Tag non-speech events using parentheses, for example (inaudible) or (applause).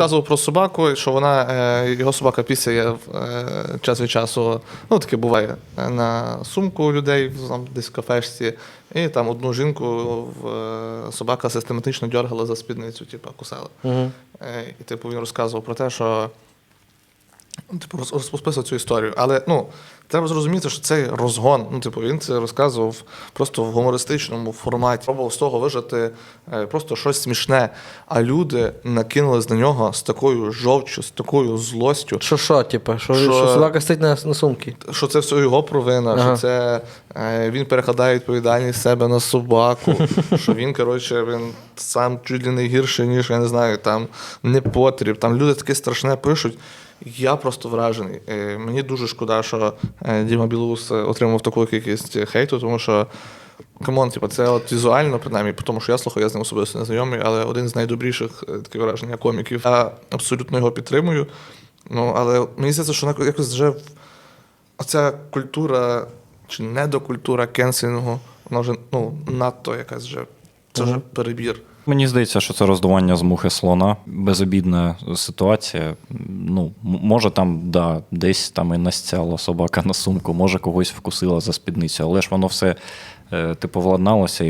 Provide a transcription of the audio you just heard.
Казував про собаку, що вона, е, його собака пісяє е, час від часу. Ну, таке буває е, на сумку людей там, десь в кафешці. І там одну жінку в, собака систематично дергала за спідницю, типу, кусала. Угу. І типу він розказував про те, що типу, роз- розписував цю історію. Але ну, треба зрозуміти, що цей розгон, ну, типу, він це розказував просто в гумористичному форматі. Пробував з того вижити е, просто щось смішне. А люди накинулись на нього з такою жовчю, з такою злостю. Що що, типу, що, Що- що собака стоїть на, на сумки? Що це все його провина, Ага. що це е, він перекладає відповідальність себе на собаку, (laughs) що він, коротше, він сам чуть ли не гірший, ніж я не знаю, там не потріб. Там люди таке страшне пишуть. Я просто вражений. Е, мені дуже шкода, що е, Діма Білоус е, отримав таку кількість хейту, тому що. Камон, типу, це от візуально, принаймні, тому що я слухаю, я з ним особисто не знайомий, але один з найдобріших таке враження коміків. Я абсолютно його підтримую. Ну, але мені здається, що якось вже оця культура чи недокультура кенселінгу, вона вже ну, надто якась вже. Це вже перебір. Мені здається, що це роздування з мухи слона. Безобідна ситуація. Ну, може, там да, десь там і настяла собака на сумку, може когось вкусила за спідницю, але ж воно все е, типу владналося і